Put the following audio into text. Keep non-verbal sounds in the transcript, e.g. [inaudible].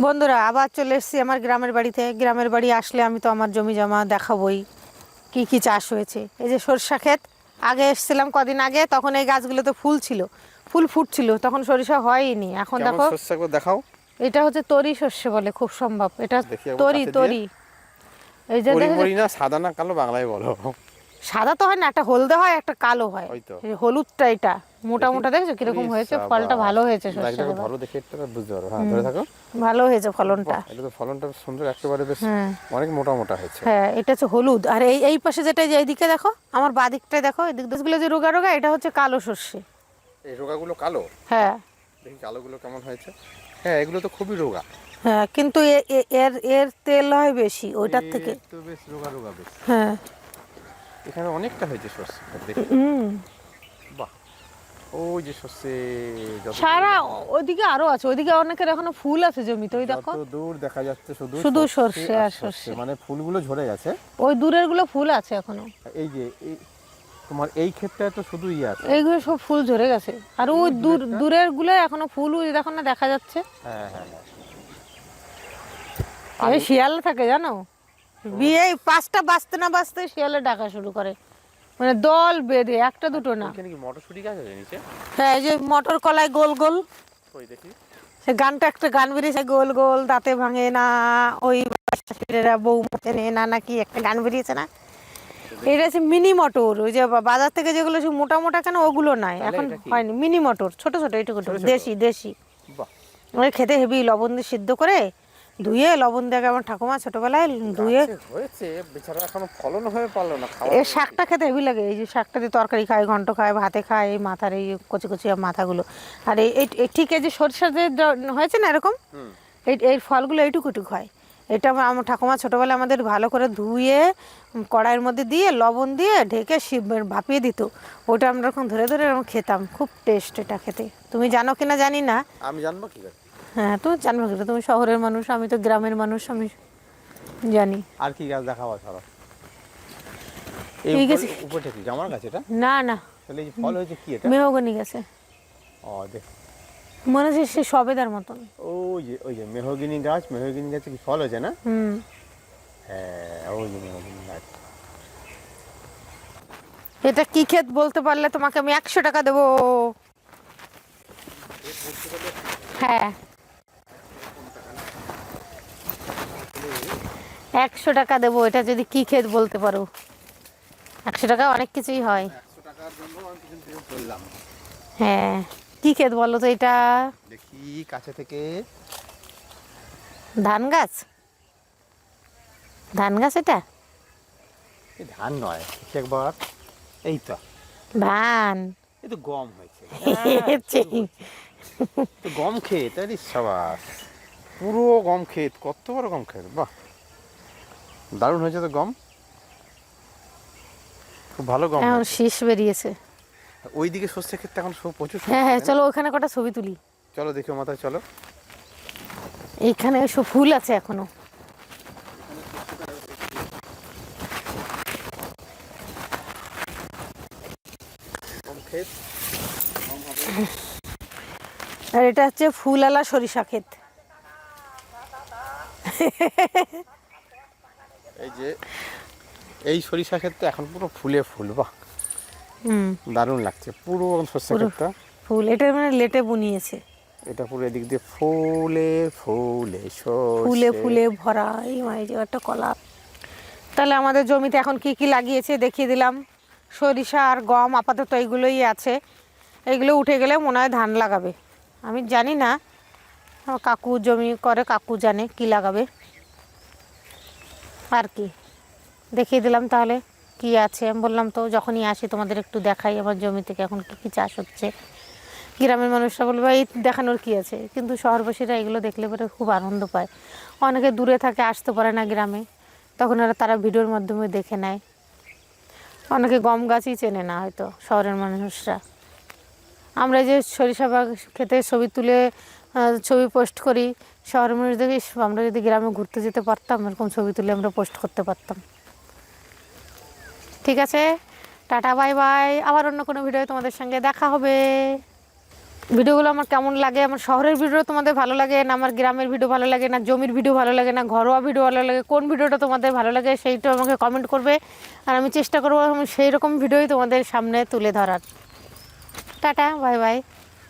বন্ধুরা আবার চলে এসেছি আমার গ্রামের বাড়িতে। গ্রামের বাড়ি আসলে আমি তো আমার জমি জমা দেখাবই কি কি চাষ হয়েছে। এই যে সরিষা ক্ষেত আগে এসেছিলাম কদিন আগে তখন এই গাছগুলোতে ফুল ছিল ফুল ফুটছিল তখন সরিষা হয়নি। এখন দেখো দেখাও। এটা হচ্ছে তরি শস্য বলে খুব সম্ভব। এটা তরি তরি। এই যে না সাদা না কালো বাংলায় বলো। সাদা তো হয় না একটা হলদে হয় একটা কালো হয়। হলুদটা এটা। মোটা মোটা দেখছ? কীরকম হয়েছে? ফলটা ভালো হয়েছে দেখ, শস্যা দেখো একটু বুঝতে পারো। হ্যাঁ ধরে থাকো। ভালো হয়েছে ফলনটা। এটা তো ফলনটা সুন্দর একেবারে বেশ হ্যাঁ। অনেক মোটা মোটা হয়েছে। হ্যাঁ এটা হচ্ছে হলুদ। আর এই এই পাশে যেটা এই যে এইদিকে দেখো আমার বাদিকটায় দেখো এদিক দিকগুলো যে রোগা রোগা এটা হচ্ছে কালো সর্ষে। এই রোগাগুলো কালো? হ্যাঁ। দেখি কালোগুলো কেমন হয়েছে। হ্যাঁ এগুলো তো খুবই রোগা। হ্যাঁ কিন্তু এর এর তেল হয় বেশি ওইটার থেকে। তো বেশ রোগা রোগা বেশ। হ্যাঁ। এখানে অনেকটা হয়েছে দেখি। হুম। বাহ। ওই যে শস্যে সারা ওইদিকে আরও আছে ওইদিকে অনেকের এখনও ফুল আছে জমিতে ওই দেখো। দূর দেখা যাচ্ছে শুধু শুধু সর্ষে আর সর্ষে। মানে ফুলগুলো ঝরে গেছে। ওই দূরেরগুলো ফুল আছে এখনও। এই যে তোমার এই ক্ষেত্রে তো শুধু ইয়ে আছে। এইগুলো সব ফুল ঝরে গেছে। আর ওই দূর দূরেরগুলো এখনও ফুল ওই দেখো না দেখা যাচ্ছে। হ্যাঁ হ্যাঁ হ্যাঁ। এই শিয়াল থাকে জানো? বিয়ে পাঁচটা বাঁচতে না বাঁচতে শিয়ালে ডাকা শুরু করে। মানে দল বেঁধে একটা দুটো না। কি মটরশুঁটি গাছ আছে নিচে? হ্যাঁ এই যে মটর কলাই গোল গোল। ওই দেখি। সে গানটা একটা গান বেরিয়েছে গোল গোল দাঁতে ভাঙে না ওই শাশুড়িরা বউ মতেনে না নাকি একটা গান বেরিয়েছে না? এটা হচ্ছে মিনি মটর ওই যে বাজার থেকে যেগুলো সে মোটা মোটা কেন ওগুলো নাই এখন হয়নি। মিনি মটর ছোট ছোট এইটুকু? দেশি দেশি। ওই খেতে হেবি লবণ দিয়ে সিদ্ধ করে ধুয়ে লবণ দিয়ে আমার ঠাকুমা ছোটবেলায় ধুয়ে হয়েছে বেচারা এখনও ফলন হয়ে পারল না খাওয়া এই শাকটা খেতে হেবি লাগে এই যে শাকটা দিয়ে তরকারি খায় ঘন্ট খায় ভাতে খায় এই মাথার এই কচি কচি মাথাগুলো। আর এই ঠিক এই যে সরষা যে হয়েছে না এরকম? এই এই ফলগুলো এইটুকু এইটুকু হয়। এটা আমার ঠাকুমা ছোটোবেলায় আমাদের ভালো করে ধুয়ে কড়াইয়ের মধ্যে দিয়ে লবণ দিয়ে ঢেকে শিব ভাপিয়ে দিত। ওটা আমরা এরকম ধরে ধরে এরকম খেতাম খুব টেস্ট এটা খেতে। তুমি জানো কিনা জানি না। আমি জানব কি হ্যাঁ তুমি জানব কি তুমি শহরের মানুষ আমি তো গ্রামের মানুষ আমি জানি। আর কি গাছ দেখাবো ধরো? এই আছে। উপর- কি জামার গাছ এটা? না না। তাহলে এই ফল হয়েছে কি এটা? মেহগনি গেছে। ও দেখ মনে হচ্ছে সে সবেদার মতন। ওই যে ওই যে মেহগিনি গাছ মেহগিনি গাছে কি ফল হয়েছে না? হুম। হ্যাঁ ওই যে মেহগিনি গাছ। এটা কি ক্ষেত বলতে পারলে তোমাকে আমি একশো টাকা দেবো? হ্যাঁ। একশো টাকা দেবো এটা যদি কি ক্ষেত বলতে পারো? একশো টাকা অনেক কিছুই হয়। হ্যাঁ কি ক্ষেত বলো তো এটা? দেখি কাছে থেকে। ধান গাছ? ধান গাছ এটা? ধান নয় একবার এই তো। ধান? এই তো গম হয়েছে। [laughs] গম ক্ষেত আরে সাবাস। পুরো গম ক্ষেত কত বড় গম ক্ষেত বাহ। দারুণ হয়েছে তো গম? খুব ভালো গম এখন। শীষ বেরিয়েছে। ওইদিকে শস্য ক্ষেত্রে এখন সব প্রচুর হ্যাঁ হ্যাঁ চলো ওখানে কটা ছবি তুলি। চলো দেখি মাথায় চলো। এইখানে সব ফুল আছে এখনও। আর এটা হচ্ছে ফুলালা সরিষা ক্ষেত। [laughs] এই যে এই সরিষা ক্ষেত্রে এখন পুরো ফুলে ফুল বাহ। দারুণ লাগছে পুরো। ক্ষেতটা। ফুল এটা মানে লেটে বুনিয়েছে। এটা পুরো এদিক দিয়ে ফুলে ফুলে সর্ষে। ফুলে ফুলে ভরা এই মাই যে একটা কলা। তাহলে আমাদের জমিতে এখন কি কি লাগিয়েছে দেখিয়ে দিলাম। সরিষা আর গম আপাতত এইগুলোই আছে। এইগুলো উঠে গেলে মনে হয় ধান লাগাবে। আমি জানি না কাকু জমি করে কাকু জানে কি লাগাবে। আর কি দেখিয়ে দিলাম তাহলে কি আছে। আমি বললাম তো যখনই আসি তোমাদের একটু দেখাই আমার জমি থেকে এখন কি কী চাষ হচ্ছে। গ্রামের মানুষরা বলবে, এই দেখানোর কি আছে? কিন্তু শহরবাসীরা এগুলো দেখলে পরে খুব আনন্দ পায়। অনেকে দূরে থাকে, আসতে পারে না গ্রামে। তখন ওরা তারা ভিডিওর মাধ্যমে দেখে নেয়। অনেকে গম গাছই চেনে না হয়তো শহরের মানুষরা। আমরা যে সরিষা বাগ খেতে ছবি তুলে ছবি পোস্ট করি, শহরের মানুষ দেখি আমরা যদি গ্রামে ঘুরতে যেতে পারতাম, এরকম ছবি তুলে আমরা পোস্ট করতে পারতাম। ঠিক আছে? Tata, bye bye. আবার অন্য কোনো ভিডিও তোমাদের সঙ্গে দেখা হবে। ভিডিওগুলো আমার কেমন লাগে? আমার শহরের ভিডিও তোমাদের ভালো লাগে না? আমার গ্রামের ভিডিও ভালো লাগে না? জমির ভিডিও ভালো লাগে না? ঘরোয়া ভিডিও ভালো লাগে? কোন ভিডিওটা তোমাদের ভালো লাগে সেইটা আমাকে কমেন্ট করবে। আর আমি চেষ্টা করব আমি সেই রকম ভিডিওই তোমাদের সামনে তুলে ধরার। Tata bye by